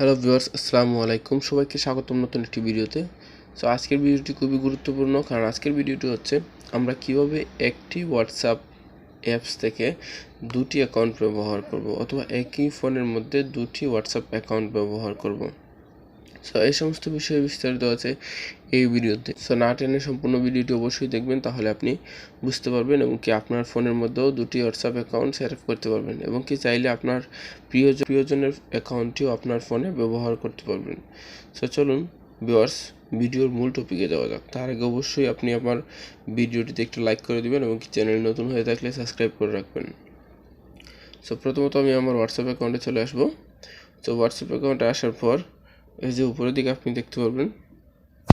Hello viewers, আসসালামু আলাইকুম। সবাইকে স্বাগতম নতুন একটি ভিডিওতে। সো, আজকের ভিডিওটি খুবই গুরুত্বপূর্ণ, কারণ আজকের ভিডিওটি হচ্ছে, আমরা কীভাবে একটি হোয়াটসঅ্যাপ অ্যাপস থেকে দুটি অ্যাকাউন্ট ব্যবহার করব, অথবা একই ফোনের মধ্যে দুটি হোয়াটসঅ্যাপ অ্যাকাউন্ট ব্যবহার করব। সো এই সমস্ত বিষয়ে বিস্তারিত আছে এই ভিডিওতে। সো না টেনে সম্পূর্ণ ভিডিওটি অবশ্যই দেখবেন, তাহলে আপনি বুঝতে পারবেন এবং কি আপনার ফোনের মধ্যেও দুটি হোয়াটসঅ্যাপ অ্যাকাউন্ট সেট আপ করতে পারবেন এবং কি চাইলে আপনার প্রিয় প্রিয়জনের অ্যাকাউন্টটিও আপনার ফোনে ব্যবহার করতে পারবেন। সো চলুন ভিওয়ার্স ভিডিওর মূল টপিকে যাওয়া যাক। তার আগে অবশ্যই আপনি আমার ভিডিওটিতে একটু লাইক করে দিবেন এবং কি চ্যানেল নতুন হয়ে থাকলে সাবস্ক্রাইব করে রাখবেন। সো প্রথমত আমি আমার হোয়াটসঅ্যাপ অ্যাকাউন্টে চলে আসব। তো হোয়াটসঅ্যাপ অ্যাকাউন্টে আসার পর এই যে উপরের দিকে আপনি দেখতে পারবেন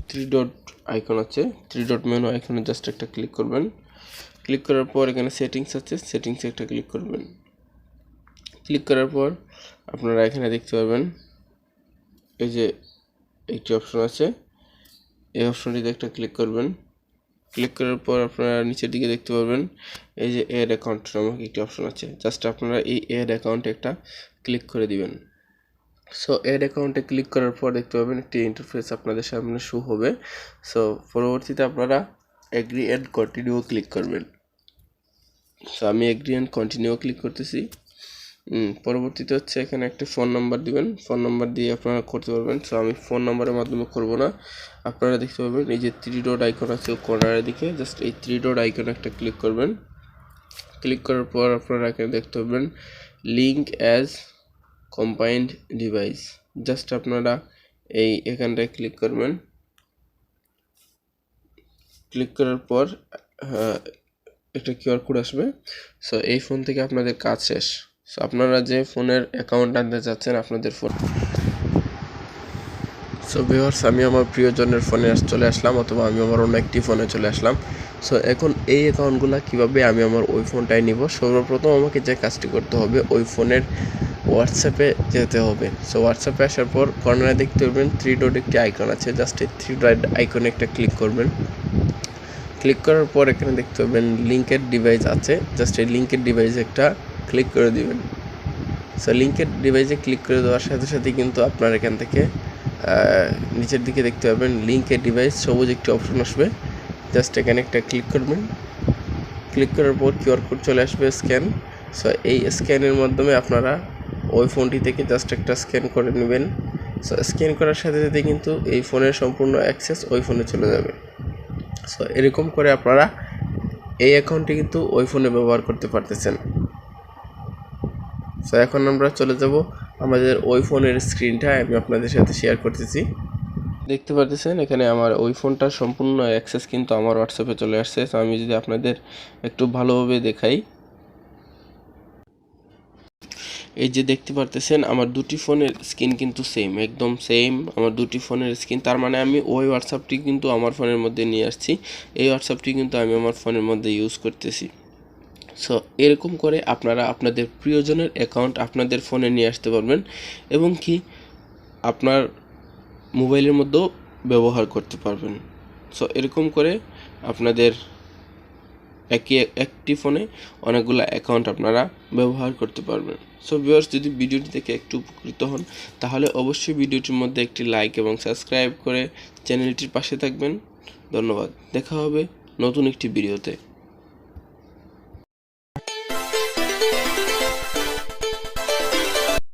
থ্রি ডট আইকন আছে। থ্রি ডট মেনু আইকনে জাস্ট একটা ক্লিক করবেন। ক্লিক করার পর এখানে সেটিংস আছে সেটিংসে একটা ক্লিক করবেন। ক্লিক করার পর আপনারা এখানে দেখতে পারবেন, এই যে একটি অপশন আছে। এই অপশনটিতে একটা ক্লিক করবেন। ক্লিক করার পর আপনারা নিচের দিকে দেখতে পারবেন, এই যে এড অ্যাকাউন্ট নামক একটি অপশন আছে। জাস্ট আপনারা এই এড অ্যাকাউন্টে একটা ক্লিক করে দিবেন। সো এড অ্যাকাউন্টে ক্লিক করার পর দেখতে পাবেন একটি ইন্টারফেস আপনাদের সামনে শো হবে। সো পরবর্তীতে আপনারা এগ্রি অ্যান্ড কন্টিনিউ ক্লিক করবেন। সো আমি এগ্রি অ্যান্ড কন্টিনিউ ক্লিক করতেছি। পরবর্তীতে হচ্ছে এখানে একটা ফোন নাম্বার দিবেন। ফোন নাম্বার দিয়ে আপনারা করতে পারবেন। সো আমি ফোন নাম্বারের মাধ্যমে করব না। আপনারা দেখতে পাবেন এই যে থ্রি ডট আইকন আছে কর্নারের দিকে। জাস্ট এই থ্রি ডট আইকনে একটা ক্লিক করবেন। ক্লিক করার পর আপনারা এখানে দেখতে পাবেন link as combined device just আপনারা এই এখানটায় ক্লিক করবেন। ক্লিক করার পর আহ, একটা কিউআর কোড আসবে। সো এই ফোন থেকে আপনাদের কাজ শেষ। সো আপনারা যে ফোনের অ্যাকাউন্ট আনতে চাচ্ছেন আপনাদের ফোন সো ভিউয়ার্স আমি আমার প্রিয়জনের ফোনে চলে আসলাম অথবা আমি আমার অন্য একটি ফোনে চলে আসলাম। সো এখন এই অ্যাকাউন্টগুলো কীভাবে আমি আমার ওই ফোনটায় নিব? সর্বপ্রথম আমাকে যে কাজটি করতে হবে, ওই ফোনের হোয়াটসঅ্যাপে যেতে হবে। সো হোয়াটসঅ্যাপে আসার পর কর্নারে দেখতে পারবেন থ্রি ডট একটি আইকন আছে। জাস্ট এই থ্রি ডট আইকনে একটা ক্লিক করবেন। ক্লিক করার পর এখানে দেখতে পাবেন লিঙ্কের ডিভাইস আছে। জাস্ট এই লিঙ্কের ডিভাইসে একটা ক্লিক করে দিবেন। সো লিঙ্কের ডিভাইসে ক্লিক করে দেওয়ার সাথে সাথে কিন্তু আপনার এখান থেকে নিচের দিকে দেখতে পাবেন লিঙ্কের ডিভাইস সবুজ একটি অপশন আসবে। জাস্ট এখানে একটা ক্লিক করবেন। ক্লিক করার পর কিউআর কোড চলে আসবে স্ক্যান সো এই স্ক্যানের মাধ্যমে আপনারা ওই ফোনটি থেকে জাস্ট একটা স্ক্যান করে নেবেন। সো স্ক্যান করার সাথে সাথে কিন্তু এই ফোনের সম্পূর্ণ অ্যাক্সেস ওই ফোনে চলে যাবে। সো এরকম করে আপনারা এই অ্যাকাউন্টটি কিন্তু ওই ফোনে ব্যবহার করতে পারতেছেন। সো এখন আমরা চলে যাব আমাদের ওই ফোনের স্ক্রিনটা আমি আপনাদের সাথে শেয়ার করতেছি। দেখতে পারতেছেন, এখানে আমার ওই ফোনটার সম্পূর্ণ অ্যাক্সেস কিন্তু আমার হোয়াটসঅ্যাপে চলে আসছে। তো আমি যদি আপনাদের একটু ভালোভাবে দেখাই। এই যে দেখতে পারতেছেন, আমার দুটি ফোনের স্ক্রিন কিন্তু সেম একদম সেম আমার দুটি ফোনের স্ক্রিন। তার মানে আমি ওই হোয়াটসঅ্যাপটি কিন্তু আমার ফোনের মধ্যে নিয়ে আসছি। এই হোয়াটসঅ্যাপটি কিন্তু আমি আমার ফোনের মধ্যে ইউজ করতেছি। সো এরকম করে আপনারা আপনাদের প্রিয়জনের অ্যাকাউন্ট আপনাদের ফোনে নিয়ে আসতে পারবেন এবং কি আপনার মোবাইলের মধ্যেও ব্যবহার করতে পারবেন। সো এরকম করে আপনাদের একই, একটি ফোনে অনেকগুলো অ্যাকাউন্ট আপনারা ব্যবহার করতে পারবেন। সো ভিউয়ার্স যদি ভিডিওটি থেকে একটু উপকৃত হন, তাহলে অবশ্যই ভিডিওটির মধ্যে একটি লাইক এবং সাবস্ক্রাইব করে চ্যানেলটির পাশে থাকবেন। ধন্যবাদ। দেখা হবে নতুন একটি ভিডিওতে